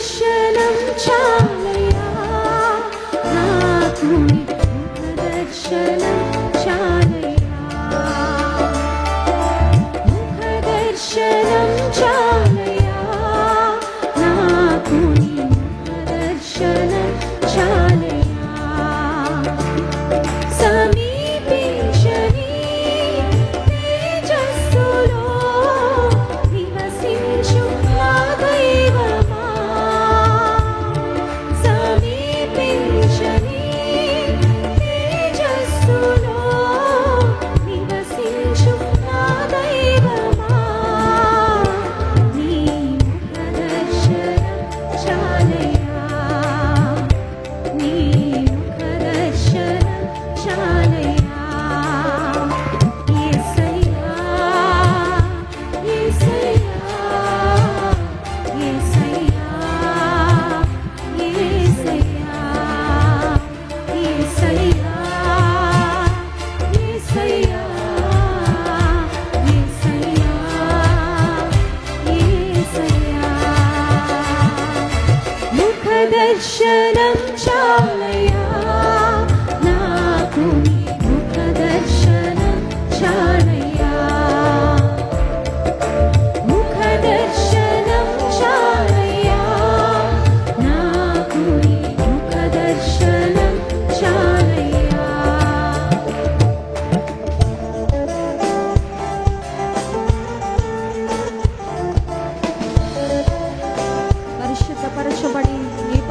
show.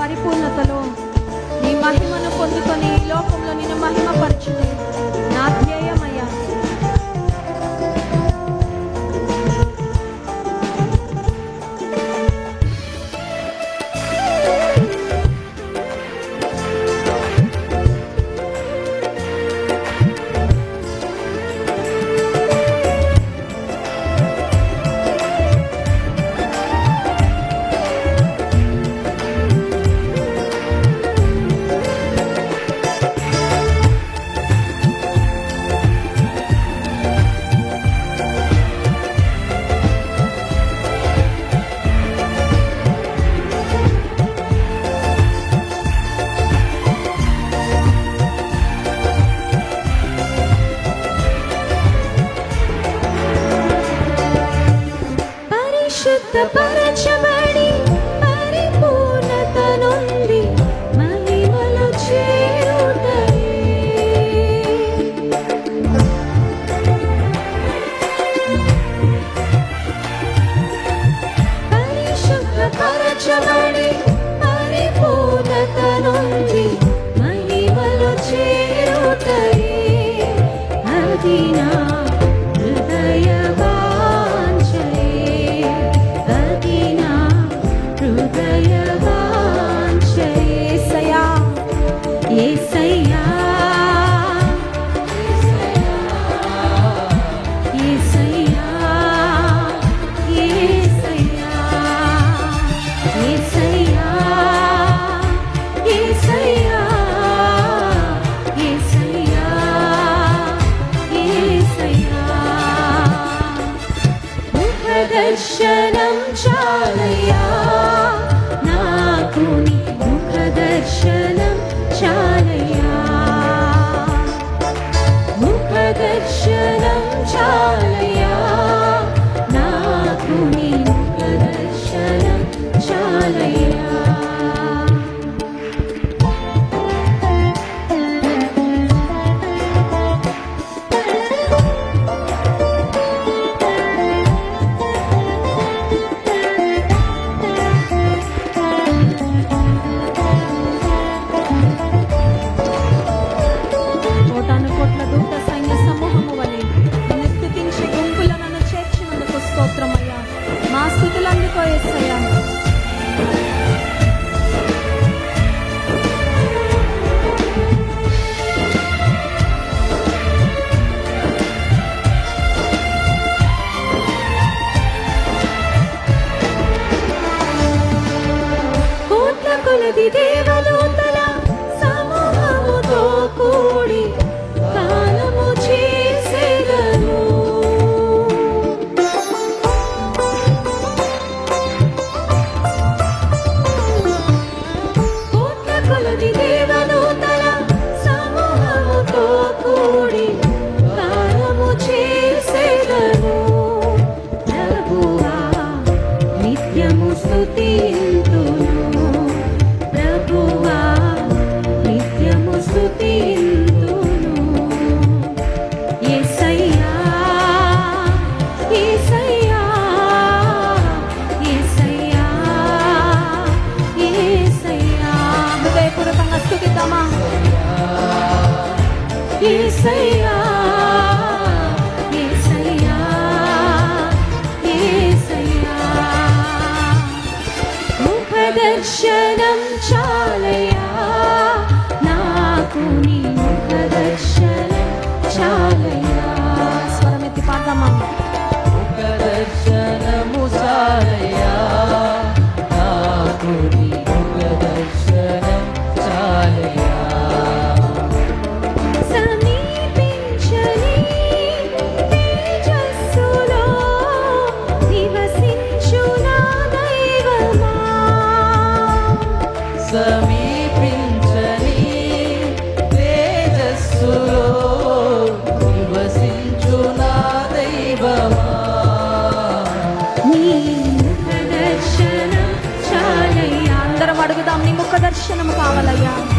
పరిపూర్ణతలో నీ మహిమను పొందుకొని ఈ లోకంలో నిన్ను మహిమపరచుని నా ధ్యేయమయ్యా. స్వస్థపరచబడి పరిపూర్ణత నుండి మహిమలు చేరుతయే పరిశుద్ధపరచబడి పరిపూర్ణత నుండి మహిమలు చేరుతయే అది నా Shemshaliah. దర్శనం చాలయా నాకు నీ ముఖ దర్శనం చాలయా స్వరమెత్తి పాడదామా? siya na mapapalayan.